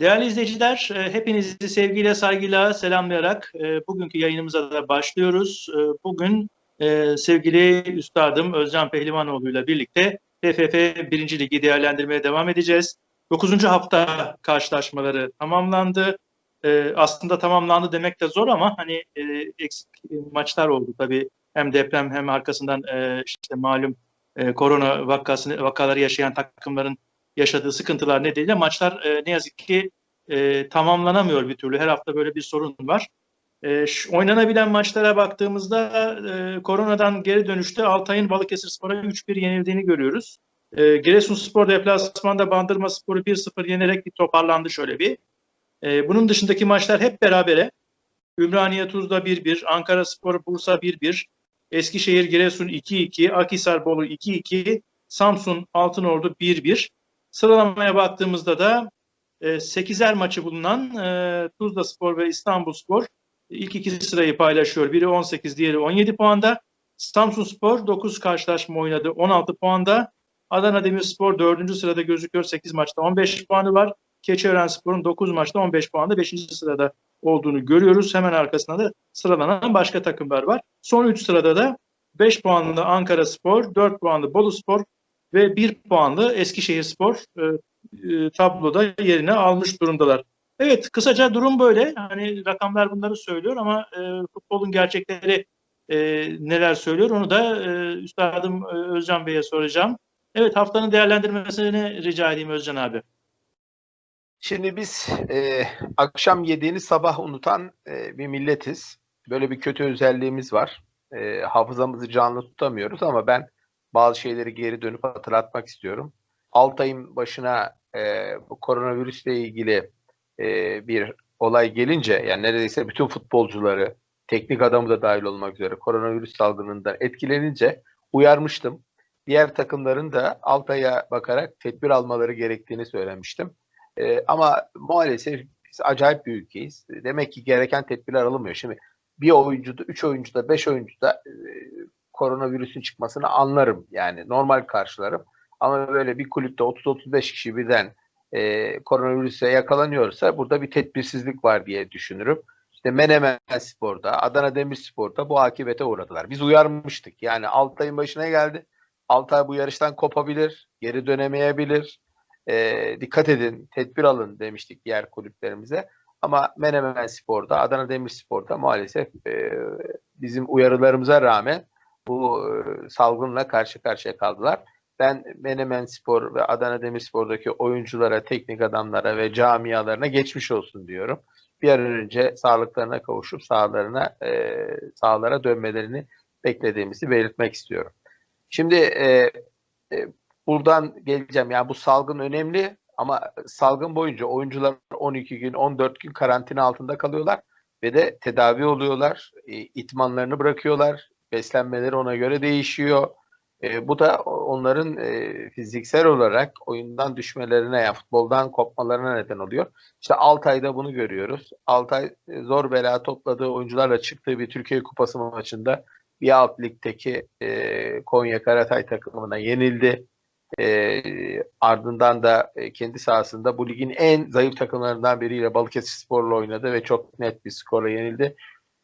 Değerli izleyiciler, e, hepinizi sevgiyle, saygıyla selamlayarak e, bugünkü yayınımıza da başlıyoruz. E, bugün sevgili Üstadım Özcan Pehlivanoğlu ile birlikte TFF 1. Ligi değerlendirmeye devam edeceğiz. 9. hafta karşılaşmaları tamamlandı. Aslında tamamlandı demek de zor ama hani eksik maçlar oldu tabii. Hem deprem hem arkasından işte malum korona vakası, vakaları yaşayan takımların yaşadığı sıkıntılar nedeniyle maçlar e, ne yazık ki e, tamamlanamıyor bir türlü. Her hafta böyle bir sorun var. E, şu, oynanabilen maçlara baktığımızda e, koronadan geri dönüşte Altay'ın Balıkesir Spor'a 3-1 yenildiğini görüyoruz. E, Giresunspor deplasmanda Bandırma Spor'u 1-0 yenerek bir toparlandı şöyle bir. E, bunun dışındaki maçlar hep berabere. Ümraniye Tuzla 1-1, Ankara Spor Bursa 1-1, Eskişehir Giresun 2-2, Akhisar Bolu 2-2, Samsun Altınordu 1-1. Sıralamaya baktığımızda da e, 8'er maçı bulunan e, Tuzla Spor ve İstanbul Spor ilk iki sırayı paylaşıyor. Biri 18, diğeri 17 puanda. Samsun Spor 9 karşılaşma oynadı 16 puanda. Adana Demirspor 4. sırada gözüküyor 8 maçta 15 puanı var. Keçiören Spor'un 9 maçta 15 puanda 5. sırada olduğunu görüyoruz. Hemen arkasında da sıralanan başka takımlar var. Son 3 sırada da 5 puanlı Ankara Spor, 4 puanlı Bolu Spor, ve bir puanlı Eskişehir Spor e, e, tabloda yerini almış durumdalar. Evet kısaca durum böyle. Hani rakamlar bunları söylüyor ama e, futbolun gerçekleri e, neler söylüyor onu da e, Üstadım e, Özcan Bey'e soracağım. Evet haftanın değerlendirmesini rica edeyim Özcan abi. Şimdi biz e, akşam yediğini sabah unutan e, bir milletiz. Böyle bir kötü özelliğimiz var. E, hafızamızı canlı tutamıyoruz ama ben bazı şeyleri geri dönüp hatırlatmak istiyorum. Altay'ın başına e, bu koronavirüsle ilgili e, bir olay gelince yani neredeyse bütün futbolcuları teknik adamı da dahil olmak üzere koronavirüs salgınından etkilenince uyarmıştım. Diğer takımların da Altay'a bakarak tedbir almaları gerektiğini söylemiştim. E, ama maalesef biz acayip bir ülkeyiz. Demek ki gereken tedbirler alınmıyor. Şimdi bir oyuncuda, üç oyuncuda, beş oyuncuda e, koronavirüsün çıkmasını anlarım. Yani normal karşılarım. Ama böyle bir kulüpte 30-35 kişi birden e, koronavirüse yakalanıyorsa burada bir tedbirsizlik var diye düşünürüm. İşte Menemen Spor'da, Adana Demirspor'da bu akibete uğradılar. Biz uyarmıştık. Yani Altay'ın başına geldi. Altay bu yarıştan kopabilir, geri dönemeyebilir. E, dikkat edin, tedbir alın demiştik diğer kulüplerimize. Ama Menemen Spor'da, Adana Demirspor'da maalesef e, bizim uyarılarımıza rağmen bu salgınla karşı karşıya kaldılar. Ben Menemen Spor ve Adana Demirspor'daki oyunculara, teknik adamlara ve camialarına geçmiş olsun diyorum. Bir an önce sağlıklarına kavuşup sahalarına, e, sahalara dönmelerini beklediğimizi belirtmek istiyorum. Şimdi e, e, buradan geleceğim. Yani bu salgın önemli ama salgın boyunca oyuncular 12 gün, 14 gün karantina altında kalıyorlar ve de tedavi oluyorlar, e, itmanlarını bırakıyorlar, beslenmeleri ona göre değişiyor. E, bu da onların e, fiziksel olarak oyundan düşmelerine, yani futboldan kopmalarına neden oluyor. İşte Altay'da bunu görüyoruz. Altay e, zor bela topladığı oyuncularla çıktığı bir Türkiye Kupası maçında bir alt ligdeki e, Konya Karatay takımına yenildi. E, ardından da e, kendi sahasında bu ligin en zayıf takımlarından biriyle Balıkesir Spor'la oynadı ve çok net bir skorla yenildi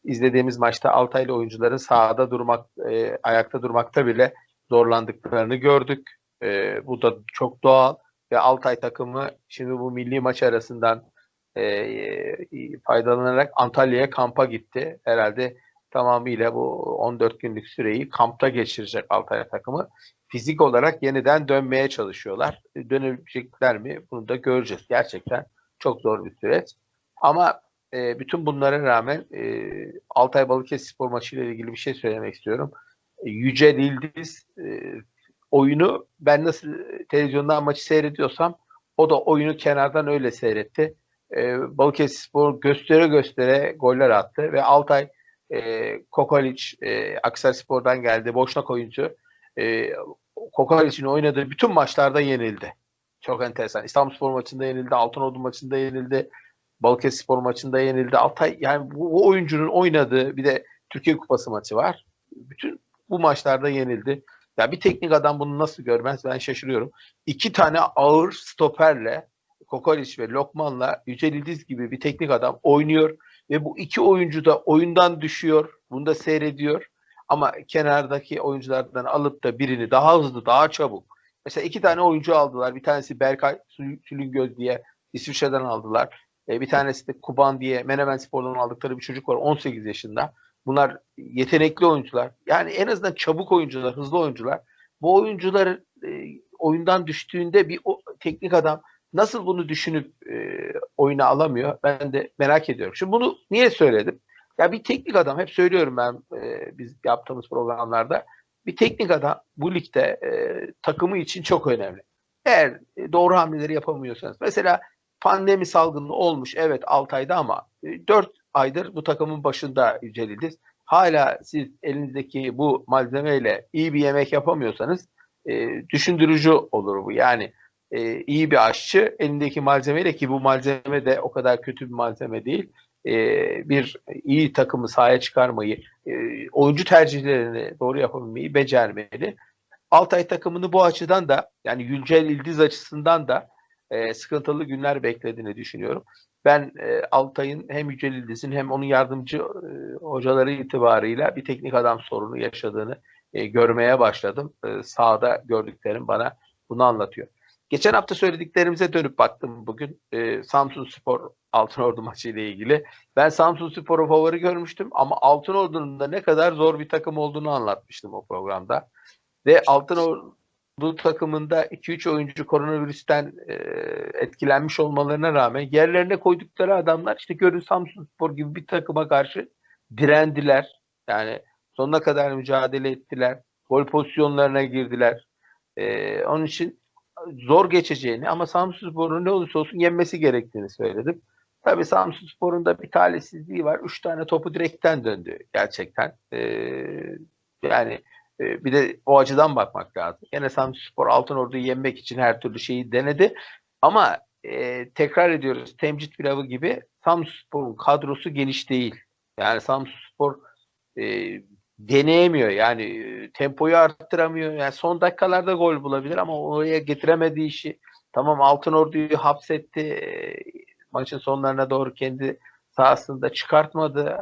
izlediğimiz maçta Altaylı oyuncuların sahada durmak, e, ayakta durmakta bile zorlandıklarını gördük. E, bu da çok doğal ve Altay takımı şimdi bu milli maç arasından e, e, faydalanarak Antalya'ya kampa gitti. Herhalde tamamıyla bu 14 günlük süreyi kampta geçirecek Altay takımı. Fizik olarak yeniden dönmeye çalışıyorlar. Dönebilecekler mi? Bunu da göreceğiz. Gerçekten çok zor bir süreç. Ama e, bütün bunlara rağmen e, Altay Balıkesir spor maçıyla ilgili bir şey söylemek istiyorum. E, Yüce Dildiz e, oyunu ben nasıl televizyondan maçı seyrediyorsam o da oyunu kenardan öyle seyretti. E, Balıkesir Spor göstere göstere goller attı ve Altay e, Kokaliç e, Aksar Spor'dan geldi. Boşnak oyuncu. E, Kokaliç'in oynadığı bütün maçlarda yenildi. Çok enteresan. İstanbul Spor maçında yenildi. Altınordu maçında yenildi. Balıkesirspor maçında yenildi. Altay yani bu, bu oyuncunun oynadığı bir de Türkiye Kupası maçı var. Bütün bu maçlarda yenildi. Ya bir teknik adam bunu nasıl görmez ben şaşırıyorum. İki tane ağır stoperle Kokoliç ve Lokman'la Yücel İldiz gibi bir teknik adam oynuyor ve bu iki oyuncu da oyundan düşüyor. Bunu da seyrediyor. Ama kenardaki oyunculardan alıp da birini daha hızlı, daha çabuk. Mesela iki tane oyuncu aldılar. Bir tanesi Berkay Sü- Sülüngöz diye İsviçre'den aldılar. E, bir tanesi de Kuban diye Menemen Spor'dan aldıkları bir çocuk var 18 yaşında. Bunlar yetenekli oyuncular. Yani en azından çabuk oyuncular, hızlı oyuncular. Bu oyuncular e, oyundan düştüğünde bir o, teknik adam nasıl bunu düşünüp e, oyuna alamıyor? Ben de merak ediyorum. Şimdi bunu niye söyledim? Ya bir teknik adam hep söylüyorum ben e, biz yaptığımız programlarda bir teknik adam bu ligde e, takımı için çok önemli. Eğer e, doğru hamleleri yapamıyorsanız mesela pandemi salgını olmuş evet 6 ayda ama e, 4 aydır bu takımın başında Yücel İldiz. Hala siz elinizdeki bu malzemeyle iyi bir yemek yapamıyorsanız e, düşündürücü olur bu. Yani e, iyi bir aşçı elindeki malzemeyle ki bu malzeme de o kadar kötü bir malzeme değil. E, bir iyi takımı sahaya çıkarmayı, e, oyuncu tercihlerini doğru yapabilmeyi becermeli. Altay takımını bu açıdan da yani Yücel İldiz açısından da e, sıkıntılı günler beklediğini düşünüyorum. Ben e, Altay'ın hem Yücel İldiz'in hem onun yardımcı e, hocaları itibarıyla bir teknik adam sorunu yaşadığını e, görmeye başladım. E, sahada gördüklerim bana bunu anlatıyor. Geçen hafta söylediklerimize dönüp baktım bugün. E, Samsun Spor Altınordu maçı ile ilgili. Ben Samsun Spor'u favori görmüştüm ama Altınordu'nun da ne kadar zor bir takım olduğunu anlatmıştım o programda. Ve Altınordu takımında 2-3 oyuncu koronavirüsten e, etkilenmiş olmalarına rağmen yerlerine koydukları adamlar işte görün Samsun Spor gibi bir takıma karşı direndiler. Yani sonuna kadar mücadele ettiler. Gol pozisyonlarına girdiler. E, onun için zor geçeceğini ama Samsun Spor'un ne olursa olsun yenmesi gerektiğini söyledim. Tabii Samsun Spor'un da bir talihsizliği var. Üç tane topu direkten döndü gerçekten. Ee, yani e, bir de o açıdan bakmak lazım. Yine Samsun Spor Altınordu'yu yenmek için her türlü şeyi denedi. Ama e, tekrar ediyoruz temcit pilavı gibi Samsun Spor'un kadrosu geniş değil. Yani Samsun Spor e, deneyemiyor. Yani e, tempoyu arttıramıyor. Yani son dakikalarda gol bulabilir ama oraya getiremediği işi tamam Altınordu'yu hapsetti. E, maçın sonlarına doğru kendi sahasında çıkartmadı.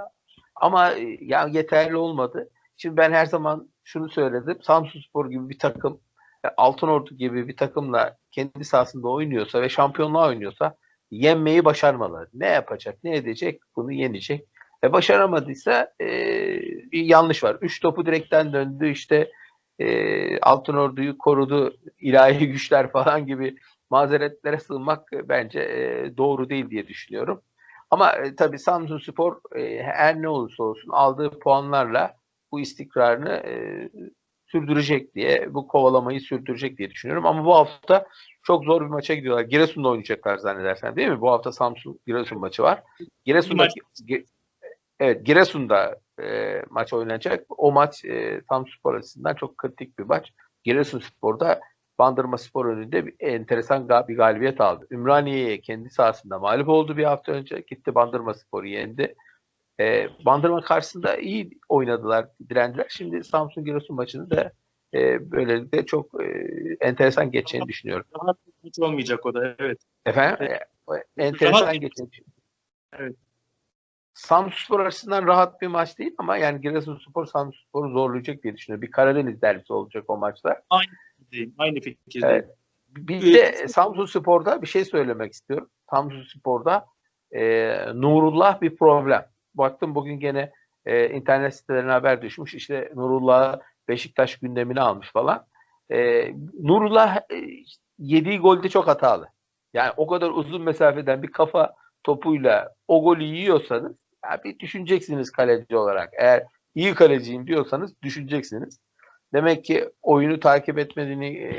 Ama e, ya yeterli olmadı. Şimdi ben her zaman şunu söyledim. Samsunspor gibi bir takım e, Altınordu gibi bir takımla kendi sahasında oynuyorsa ve şampiyonluğa oynuyorsa yenmeyi başarmalı. Ne yapacak, ne edecek? Bunu yenecek. E başaramadıysa e, yanlış var. Üç topu direkten döndü işte e, Altınordu'yu korudu ilahi güçler falan gibi mazeretlere sığınmak bence e, doğru değil diye düşünüyorum. Ama e, tabii Samsun Spor e, her ne olursa olsun aldığı puanlarla bu istikrarını e, sürdürecek diye, bu kovalamayı sürdürecek diye düşünüyorum. Ama bu hafta çok zor bir maça gidiyorlar. Giresun'da oynayacaklar zannedersen değil mi? Bu hafta Samsun Giresun maçı var. Giresun'da Gi- Evet, Giresun'da e, maç oynanacak. O maç e, Samsun Spor açısından çok kritik bir maç. Giresunspor'da Bandırma Spor önünde bir enteresan ga- bir galibiyet aldı. Ümraniye'ye kendi sahasında mağlup oldu bir hafta önce. Gitti Bandırma Spor'u yendi. E, Bandırma karşısında iyi oynadılar, direndiler. Şimdi Samsun Giresun maçını da e, böylelikle çok e, enteresan geçeceğini düşünüyorum. Rahat maç olmayacak o da evet. Efendim? E, enteresan Rahat- geçeceğini Evet. Samsunspor açısından rahat bir maç değil ama yani Giresunspor Samsunspor'u zorlayacak diye düşünüyorum. Bir Karadeniz derbisi olacak o maçta. Fikirdeyim, Aynı fikirdeyim. Evet. Bir de Samsunspor'da bir şey söylemek istiyorum. Samsunspor'da e, Nurullah bir problem. Baktım bugün gene e, internet sitelerine haber düşmüş. İşte Nurullah Beşiktaş gündemine almış falan. E, Nurullah e, yediği golde çok hatalı. Yani o kadar uzun mesafeden bir kafa topuyla o golü yiyorsanız ya bir düşüneceksiniz kaleci olarak. Eğer iyi kaleciyim diyorsanız düşüneceksiniz. Demek ki oyunu takip etmediğini, e,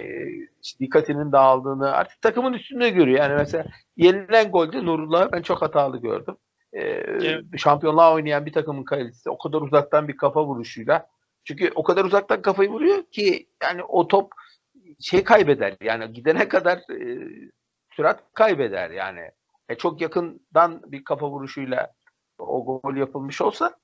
dikkatinin dağıldığını artık takımın üstünde görüyor. Yani mesela yenilen golde Nurullah'ı ben çok hatalı gördüm. Evet. Şampiyonluğa oynayan bir takımın kalecisi o kadar uzaktan bir kafa vuruşuyla çünkü o kadar uzaktan kafayı vuruyor ki yani o top şey kaybeder. Yani gidene kadar e, sürat kaybeder yani. E, çok yakından bir kafa vuruşuyla o gol yapılmış olsa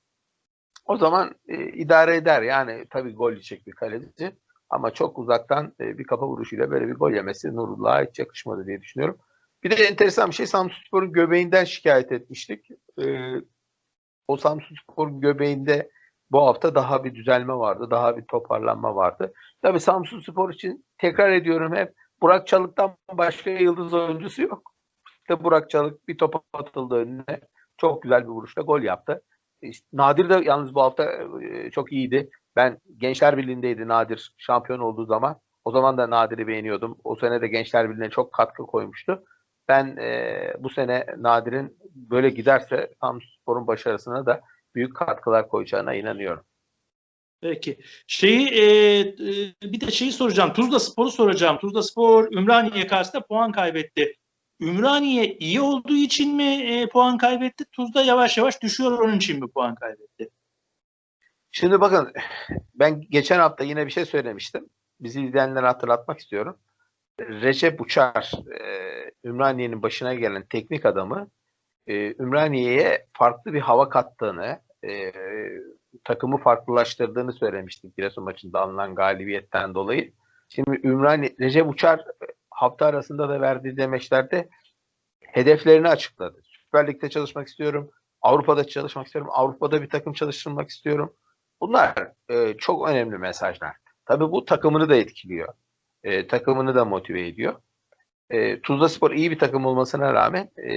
o zaman e, idare eder. Yani tabii gol yiyecek bir kaleci ama çok uzaktan e, bir kafa vuruşuyla böyle bir gol yemesi Nurullah'a hiç yakışmadı diye düşünüyorum. Bir de enteresan bir şey Samsunspor'un göbeğinden şikayet etmiştik. Ee, o Samsunspor'un göbeğinde bu hafta daha bir düzelme vardı. Daha bir toparlanma vardı. Tabii Samsunspor için tekrar ediyorum hep Burak Çalık'tan başka yıldız oyuncusu yok. İşte Burak Çalık bir top atıldı önüne. Çok güzel bir vuruşla gol yaptı. İşte Nadir de yalnız bu hafta e, çok iyiydi. Ben Gençler Birliği'ndeydi Nadir şampiyon olduğu zaman. O zaman da Nadir'i beğeniyordum. O sene de Gençler Birliği'ne çok katkı koymuştu. Ben e, bu sene Nadir'in böyle giderse Samsunspor'un başarısına da büyük katkılar koyacağına inanıyorum. Peki. Şeyi e, e, bir de şeyi soracağım. Tuzla Spor'u soracağım. Tuzla Spor Ümraniye karşısında puan kaybetti. Ümraniye iyi olduğu için mi e, puan kaybetti? Tuzla yavaş yavaş düşüyor onun için mi puan kaybetti? Şimdi bakın ben geçen hafta yine bir şey söylemiştim. Bizi izleyenlere hatırlatmak istiyorum. Recep Uçar, e, Ümraniye'nin başına gelen teknik adamı e, Ümraniye'ye farklı bir hava kattığını, e, takımı farklılaştırdığını söylemiştik Giresun maçında alınan galibiyetten dolayı. Şimdi Ümraniye, Recep Uçar hafta arasında da verdiği demeçlerde hedeflerini açıkladı. Süper Lig'de çalışmak istiyorum, Avrupa'da çalışmak istiyorum, Avrupa'da bir takım çalıştırmak istiyorum. Bunlar e, çok önemli mesajlar. Tabii bu takımını da etkiliyor. E, takımını da motive ediyor. E, Tuzla Spor iyi bir takım olmasına rağmen e,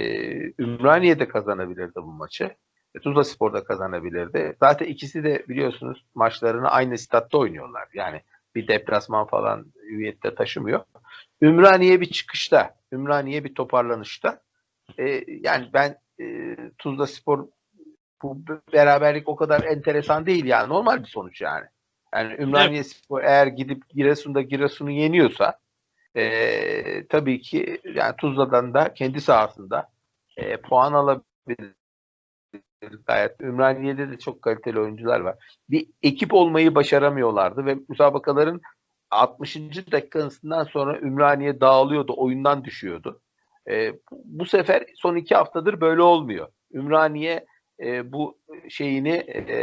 Ümraniye de kazanabilirdi bu maçı. E, Tuzla Spor da kazanabilirdi. Zaten ikisi de biliyorsunuz maçlarını aynı statta oynuyorlar. Yani bir deplasman falan hüviyette taşımıyor. Ümraniye bir çıkışta, Ümraniye bir toparlanışta. E, yani ben e, Tuzla Spor bu beraberlik o kadar enteresan değil yani. Normal bir sonuç yani. Yani Ümraniye. Spor eğer gidip Giresun'da Giresun'u yeniyorsa e, tabii ki yani Tuzla'dan da kendi sahasında e, puan alabilir. Gayet Ümraniye'de de çok kaliteli oyuncular var. Bir ekip olmayı başaramıyorlardı ve müsabakaların 60. dakikasından sonra Ümraniye dağılıyordu, oyundan düşüyordu. E, bu sefer son iki haftadır böyle olmuyor. Ümraniye e, bu şeyini e,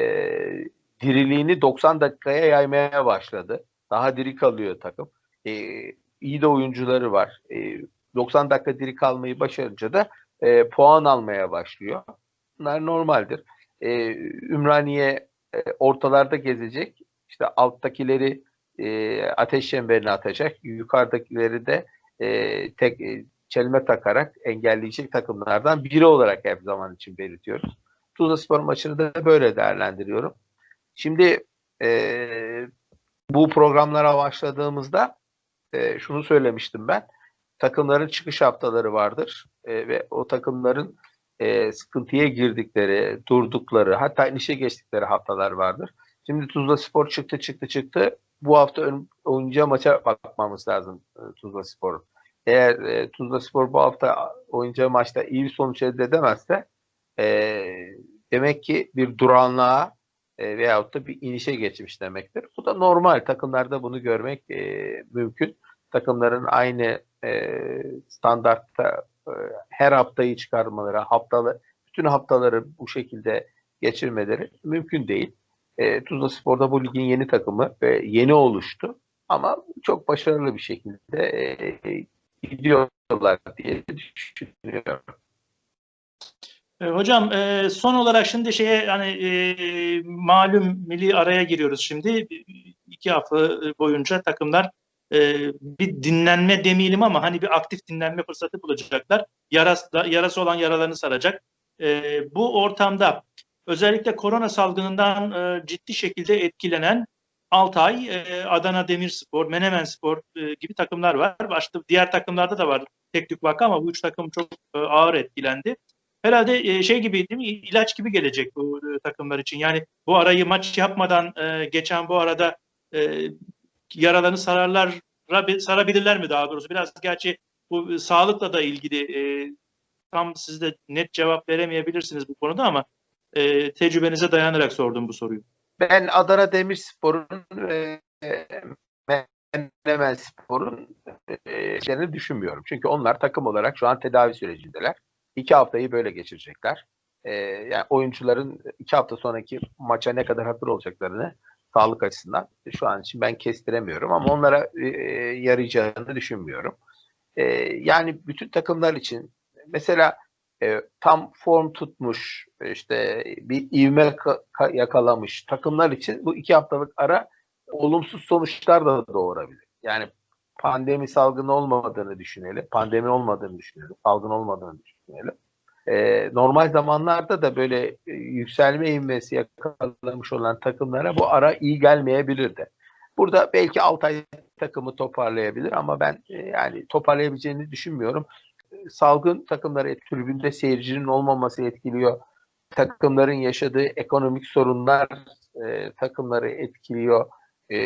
diriliğini 90 dakikaya yaymaya başladı. Daha diri kalıyor takım. E, iyi de oyuncuları var. E, 90 dakika diri kalmayı başarınca da e, puan almaya başlıyor. Bunlar normaldir. E, Ümraniye e, ortalarda gezecek. İşte alttakileri e, ateş çemberine atacak. Yukarıdakileri de e, tek e, çelme takarak engelleyecek takımlardan biri olarak her zaman için belirtiyoruz. Tuzla Spor maçını da böyle değerlendiriyorum. Şimdi e, bu programlara başladığımızda e, şunu söylemiştim ben. Takımların çıkış haftaları vardır e, ve o takımların e, sıkıntıya girdikleri, durdukları, hatta inişe geçtikleri haftalar vardır. Şimdi Tuzla Spor çıktı çıktı çıktı. Bu hafta ön, oyuncuya maça bakmamız lazım e, Tuzla Spor'un. Eğer e, Tuzla Spor bu hafta oyuncağı maçta iyi bir sonuç elde edemezse e, demek ki bir duranlığa e, veyahut da bir inişe geçmiş demektir. Bu da normal. Takımlarda bunu görmek e, mümkün. Takımların aynı e, standartta e, her haftayı çıkarmaları, haftalı, bütün haftaları bu şekilde geçirmeleri mümkün değil. E, Tuzla Spor'da bu ligin yeni takımı ve yeni oluştu. Ama çok başarılı bir şekilde e, gidiyorlar diye düşünüyorum. E, hocam e, son olarak şimdi şeye hani e, malum milli araya giriyoruz şimdi. iki hafta boyunca takımlar bir dinlenme demeyelim ama hani bir aktif dinlenme fırsatı bulacaklar. Yarası, yarası olan yaralarını saracak. bu ortamda özellikle korona salgınından ciddi şekilde etkilenen Altay, Adana Demirspor, Menemen Spor gibi takımlar var. Başta diğer takımlarda da var tek tük vaka ama bu üç takım çok ağır etkilendi herhalde şey gibi değil mi? İlaç gibi gelecek bu takımlar için. Yani bu arayı maç yapmadan geçen bu arada yaralarını sararlar sarabilirler mi daha doğrusu? Biraz gerçi bu sağlıkla da ilgili tam siz de net cevap veremeyebilirsiniz bu konuda ama tecrübenize dayanarak sordum bu soruyu. Ben Adana Demirspor'un e, Menemen Spor'un e, düşünmüyorum. Çünkü onlar takım olarak şu an tedavi sürecindeler iki haftayı böyle geçirecekler. E, yani oyuncuların iki hafta sonraki maça ne kadar hazır olacaklarını sağlık açısından şu an için ben kestiremiyorum ama onlara e, yarayacağını düşünmüyorum. E, yani bütün takımlar için mesela e, tam form tutmuş, işte bir ivme ka- ka- yakalamış takımlar için bu iki haftalık ara olumsuz sonuçlar da doğurabilir. Yani pandemi salgını olmadığını düşünelim, pandemi olmadığını düşünelim, salgın olmadığını düşünelim. Ee, normal zamanlarda da böyle e, yükselme ivmesi yakalamış olan takımlara bu ara iyi gelmeyebilirdi. Burada belki Altay takımı toparlayabilir ama ben e, yani toparlayabileceğini düşünmüyorum. E, Salgın takımları tribünde seyircinin olmaması etkiliyor. Takımların yaşadığı ekonomik sorunlar e, takımları etkiliyor. E,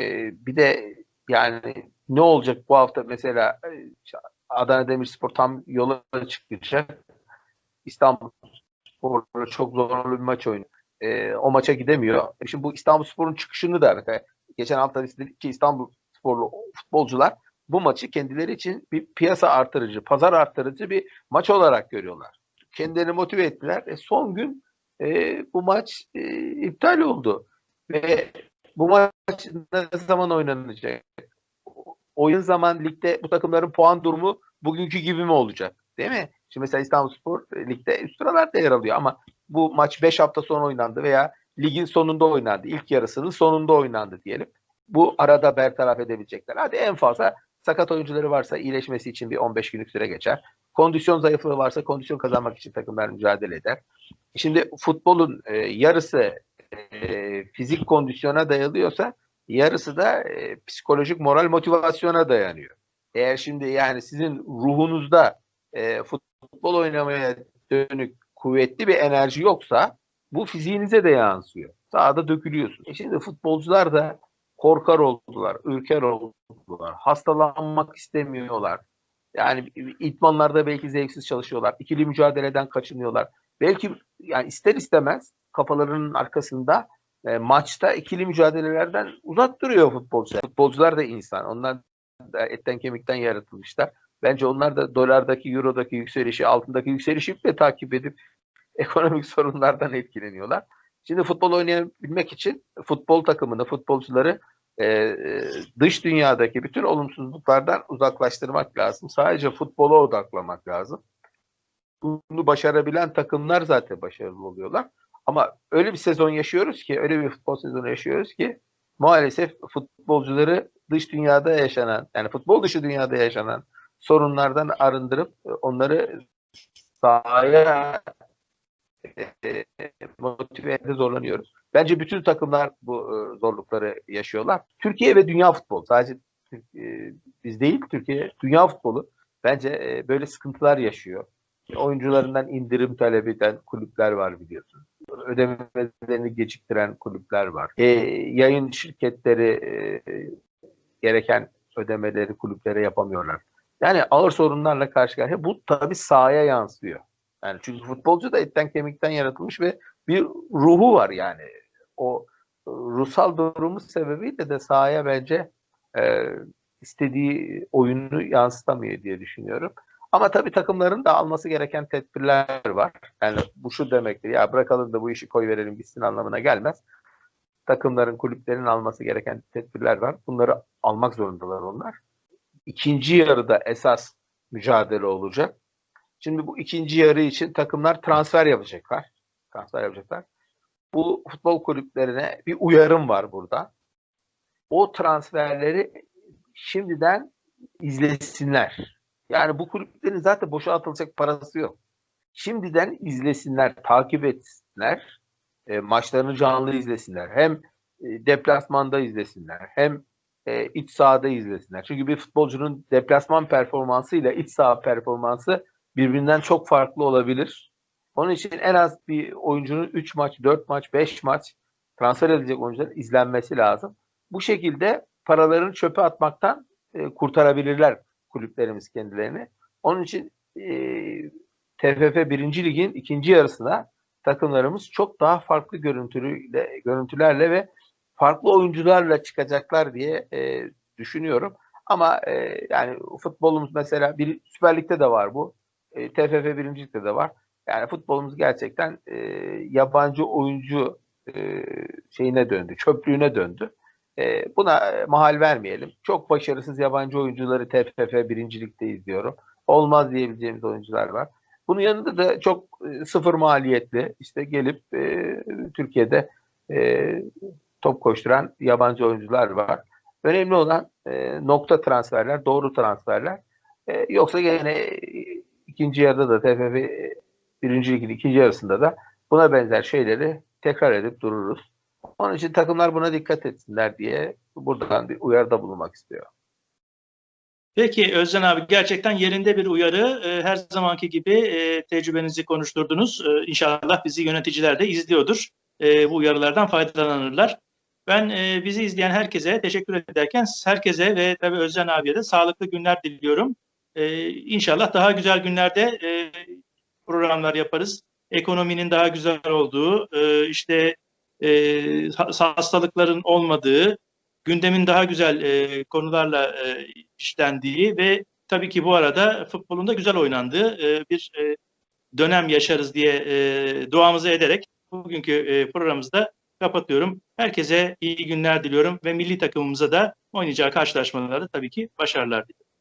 bir de yani ne olacak bu hafta mesela e, Adana Demirspor tam yola çıkacak. İstanbul Spor'la çok zorlu bir maç oynuyor. E, o maça gidemiyor. E, Şimdi bu İstanbul Spor'un çıkışını da mesela geçen hafta biz dedik ki İstanbul Sporlu futbolcular bu maçı kendileri için bir piyasa artırıcı, pazar artırıcı bir maç olarak görüyorlar. Kendilerini motive ettiler. E, son gün e, bu maç e, iptal oldu. Ve bu maç ne zaman oynanacak? Oyun zaman ligde bu takımların puan durumu bugünkü gibi mi olacak? Değil mi? Şimdi mesela İstanbulspor e, ligde üst sıralarda yer alıyor ama bu maç 5 hafta sonra oynandı veya ligin sonunda oynandı. İlk yarısının sonunda oynandı diyelim. Bu arada bertaraf edebilecekler. Hadi en fazla sakat oyuncuları varsa iyileşmesi için bir 15 günlük süre geçer. Kondisyon zayıflığı varsa kondisyon kazanmak için takımlar mücadele eder. Şimdi futbolun e, yarısı e, fizik kondisyona dayalıyorsa yarısı da e, psikolojik moral motivasyona dayanıyor. Eğer şimdi yani sizin ruhunuzda e, futbol oynamaya dönük kuvvetli bir enerji yoksa bu fiziğinize de yansıyor. Sahada dökülüyorsun. E şimdi futbolcular da korkar oldular, ürker oldular, hastalanmak istemiyorlar. Yani itmanlarda belki zevksiz çalışıyorlar, ikili mücadeleden kaçınıyorlar. Belki yani ister istemez kafalarının arkasında e, maçta ikili mücadelelerden uzak duruyor futbolcular. Futbolcular da insan. Onlar da etten kemikten yaratılmışlar. Bence onlar da dolardaki, eurodaki yükselişi, altındaki yükselişi de takip edip ekonomik sorunlardan etkileniyorlar. Şimdi futbol oynayabilmek için futbol takımını, futbolcuları e, e, dış dünyadaki bütün olumsuzluklardan uzaklaştırmak lazım. Sadece futbola odaklamak lazım. Bunu başarabilen takımlar zaten başarılı oluyorlar. Ama öyle bir sezon yaşıyoruz ki, öyle bir futbol sezonu yaşıyoruz ki maalesef futbolcuları dış dünyada yaşanan, yani futbol dışı dünyada yaşanan sorunlardan arındırıp onları sahaya e, motive etmede zorlanıyoruz. Bence bütün takımlar bu e, zorlukları yaşıyorlar. Türkiye ve dünya futbolu sadece e, biz değil Türkiye dünya futbolu bence e, böyle sıkıntılar yaşıyor. Oyuncularından indirim talep eden kulüpler var biliyorsunuz. Ödemelerini geciktiren kulüpler var. E, yayın şirketleri e, gereken ödemeleri kulüplere yapamıyorlar. Yani ağır sorunlarla karşı karşıya. Bu tabii sahaya yansıyor. Yani çünkü futbolcu da etten kemikten yaratılmış ve bir ruhu var yani. O ruhsal durumu sebebiyle de sahaya bence e, istediği oyunu yansıtamıyor diye düşünüyorum. Ama tabii takımların da alması gereken tedbirler var. Yani bu şu demektir. Ya bırakalım da bu işi koy verelim gitsin anlamına gelmez. Takımların, kulüplerin alması gereken tedbirler var. Bunları almak zorundalar onlar. İkinci yarıda esas mücadele olacak. Şimdi bu ikinci yarı için takımlar transfer yapacaklar. Transfer yapacaklar. Bu futbol kulüplerine bir uyarım var burada. O transferleri şimdiden izlesinler. Yani bu kulüplerin zaten boşa atılacak parası yok. Şimdiden izlesinler, takip etsinler. E, maçlarını canlı izlesinler. Hem e, deplasmanda izlesinler. Hem e, iç sahada izlesinler. Çünkü bir futbolcunun deplasman performansı ile iç saha performansı birbirinden çok farklı olabilir. Onun için en az bir oyuncunun 3 maç, 4 maç, 5 maç transfer edilecek oyuncuların izlenmesi lazım. Bu şekilde paralarını çöpe atmaktan e, kurtarabilirler kulüplerimiz kendilerini. Onun için e, TFF 1. Lig'in ikinci yarısına takımlarımız çok daha farklı görüntülüyle, görüntülerle ve farklı oyuncularla çıkacaklar diye e, düşünüyorum. Ama e, yani futbolumuz mesela bir Süper Lig'de de var bu. E, TFF 1. Lig'de de var. Yani futbolumuz gerçekten e, yabancı oyuncu e, şeyine döndü, çöplüğüne döndü. E, buna e, mahal vermeyelim. Çok başarısız yabancı oyuncuları TFF birincilikte izliyorum. Olmaz diyebileceğimiz oyuncular var. Bunun yanında da çok e, sıfır maliyetli işte gelip e, Türkiye'de e, top koşturan yabancı oyuncular var. Önemli olan e, nokta transferler, doğru transferler. E, yoksa gene e, ikinci yarıda da TFF e, birinci ligin ikinci yarısında da buna benzer şeyleri tekrar edip dururuz. Onun için takımlar buna dikkat etsinler diye buradan bir uyarıda bulunmak istiyor. Peki Özcan abi gerçekten yerinde bir uyarı. Ee, her zamanki gibi e, tecrübenizi konuşturdunuz. Ee, inşallah bizi yöneticiler de izliyordur. Ee, bu uyarılardan faydalanırlar. Ben e, bizi izleyen herkese teşekkür ederken herkese ve tabii Özcan abiye de sağlıklı günler diliyorum. Ee, inşallah daha güzel günlerde e, programlar yaparız. Ekonominin daha güzel olduğu, e, işte e, hastalıkların olmadığı, gündemin daha güzel e, konularla e, işlendiği ve tabii ki bu arada futbolun da güzel oynandığı e, bir e, dönem yaşarız diye e, duamızı ederek bugünkü e, programımızı da kapatıyorum. Herkese iyi günler diliyorum ve milli takımımıza da oynayacağı karşılaşmalarda tabii ki başarılar diliyorum.